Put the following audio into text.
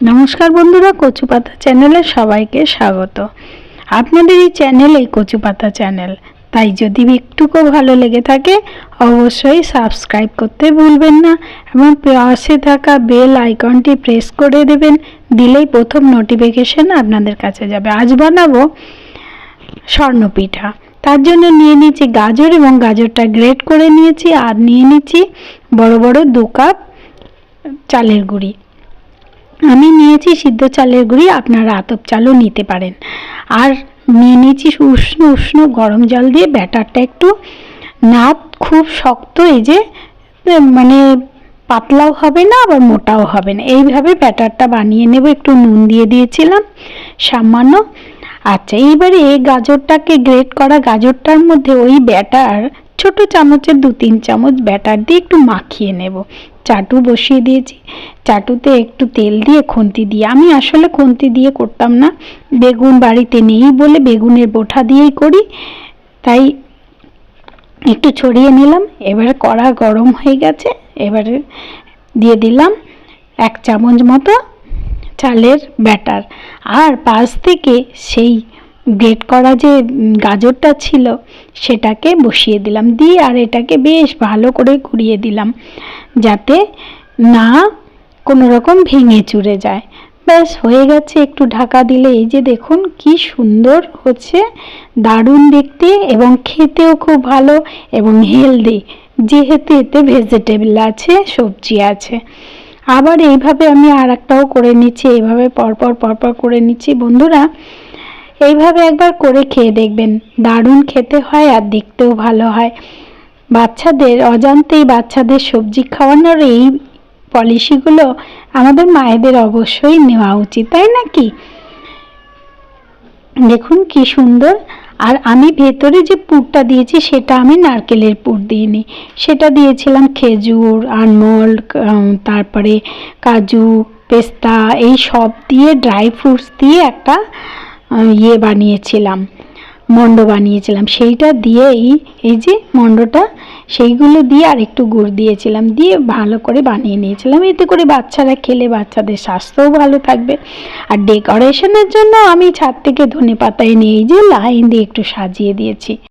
নমস্কার বন্ধুরা কচু পাতা চ্যানেলে সবাইকে স্বাগত। আপনাদের এই চ্যানেল এই কচু পাতা চ্যানেল। তাই যদি একটুকু ভালো লেগে থাকে, অবশ্যই সাবস্ক্রাইব করতে ভুলবেন না এবং পাশে থাকা বেল আইকনটি প্রেস করে দেবেন, দিলেই প্রথম নোটিফিকেশন আপনাদের কাছে যাবে। আজ বানাবো স্বর্ণপিঠা। তার জন্য নিয়ে নিয়েছি গাজর এবং গাজরটা গ্রেট করে নিয়েছি আর নিয়ে নিচ্ছি বড় বড় দু কাপ চালের গুঁড়ি। আমি নিয়েছি সিদ্ধ চালের গুঁড়ি, আপনারা আতপ চালও নিতে পারেন। আর নিয়ে নিয়েছি উষ্ণ উষ্ণ গরম জল দিয়ে ব্যাটারটা একটু না খুব শক্ত, এই যে মানে পাতলাও হবে না, আবার মোটাও হবে না। এইভাবে ব্যাটারটা বানিয়ে নেব, একটু নুন দিয়ে দিয়েছিলাম, সামান্য। আচ্ছা এইবারে এই গাজরটাকে গ্রেট করা গাজরটার মধ্যে ওই ব্যাটার ছোট চামচের দু তিন চামচ ব্যাটার দিয়ে একটু মাখিয়ে নেব। চাটু বসিয়ে দিয়েছি। চাটুতে একটু তেল দিয়ে খুন্তি দিয়ে। আমি আসলে খুন্তি দিয়ে করতাম না। বেগুন বাড়িতে নেই বলে বেগুনের বোঠা দিয়েই করি। তাই একটু ছড়িয়ে নিলাম। এবারে কড়া গরম হয়ে গেছে। এবারে দিয়ে দিলাম এক চামচ মতো চালের ব্যাটার। আর পাশ থেকে সেই গ্রেট করা যে গাজরটা ছিল, সেটাকে বসিয়ে দিলাম। দিয়ে আর এটাকে বেশ ভালো করে ঘুরিয়ে দিলাম, যাতে না কোনো রকম ভেঙে চুরে যায়। ব্যাস, হয়ে গেছে। একটু ঢাকা দিলে এই যে দেখুন, কি সুন্দর হচ্ছে। দারুণ দেখতে এবং খেতেও খুব ভালো এবং হেলদি যেহেতু এতে ভেজিটেবল আছে, সবজি আছে। আবার এইভাবে আমি আর একটাও করে নিচ্ছি, এইভাবে পরপর পরপর করে নিচ্ছি। বন্ধুরা এইভাবে একবার করে খেয়ে দেখবেন। দারুণ খেতে হয় আর দেখতেও ভালো হয়। বাচ্চাদের, অজান্তেই বাচ্চাদের সবজি খাওয়ানোর এই পলিসিগুলো আমাদের মায়েদের অবশ্যই নেওয়া উচিত, তাই নাকি? দেখুন কি সুন্দর। আর আমি ভেতরে যে পুরটা দিয়েছি, সেটা আমি নারকেলের পুর দিইনি। সেটা দিয়েছিলাম খেজুর আলমন্ড তারপরে কাজু, পেস্তা, এই সব দিয়ে, ড্রাই ফ্রুটস দিয়ে একটা ইয়ে বানিয়েছিলাম মণ্ড বানিয়েছিলাম। সেইটা দিয়েই এই যে মণ্ডটা সেইগুলো দিয়ে আর একটু গুড় দিয়েছিলাম, দিয়ে ভালো করে বানিয়ে নিয়েছিলাম। এতে করে বাচ্চারা খেলে, বাচ্চাদের স্বাস্থ্যও ভালো থাকবে। আর ডেকোরেশনের জন্য আমি ছাদ থেকে ধনে পাতায় নিয়ে এই যে লাইন দিয়ে একটু সাজিয়ে দিয়েছি।